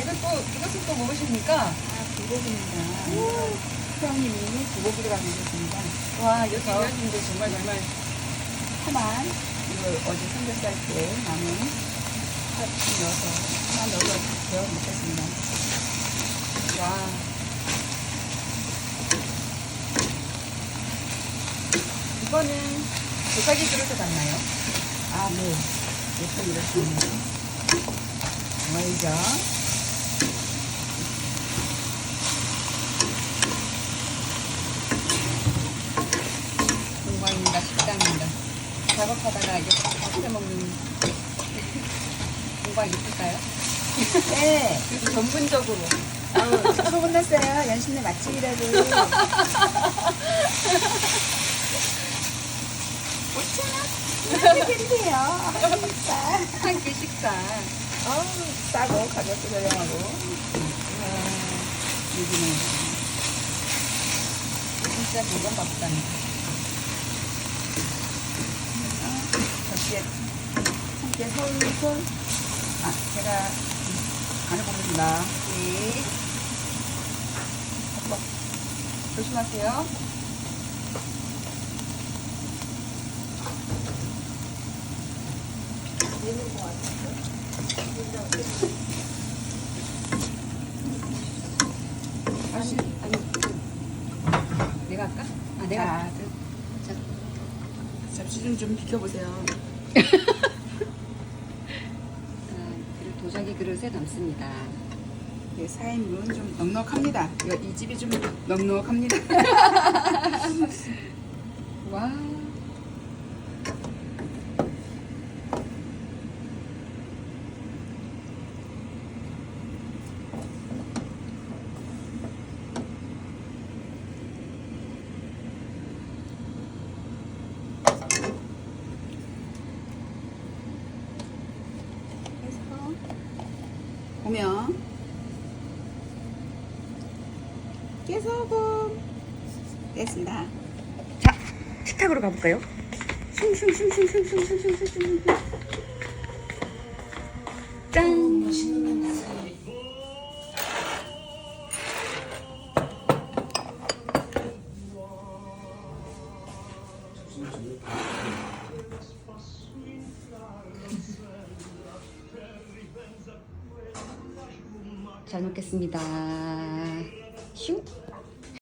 이것도, 이것을 또 먹으십니까? 아, 불고기입니다. 수영님이 불고기를 만드셨습니다. 와, 여기 이하신데 정말 정말 하만, 이거 어제 삼겹살 때 남은 팥 넣어서 하나 넣어서 데워 먹겠습니다. 와. 이거는 도자기 그릇에 담나요? 아, 네. 예쁜 이렇습니다. 알죠? 공방입니다. 식당입니다. 작업하다가 이게 밥해 먹는 공방 있을까요? 네. 그리고 전문적으로. 아우, 소문났어요. 연신내 맛집이라고. 5천원? 이렇게 해주세요. 진짜. 한끼 식사. 어우, 싸고, 가격도 저렴하고. 여기는 진짜 건강 밥상 접시에 함께 솔솔. 아, 제가 안 해보겠습니다. 네. 조심하세요. 아니, 아니, 내가 할까? 아, 내가 자, 접시 좀 좀 비켜보세요. 도자기 그릇에 담습니다. 네, 4인분 좀 넉넉합니다. 이 집이 좀 넉넉합니다. 와. 보면 깨소금 됐습니다. 자, 식탁으로 가볼까요? 슝슝슝슝슝슝슝슝슝슝. 짠! 잘 먹겠습니다. 슝!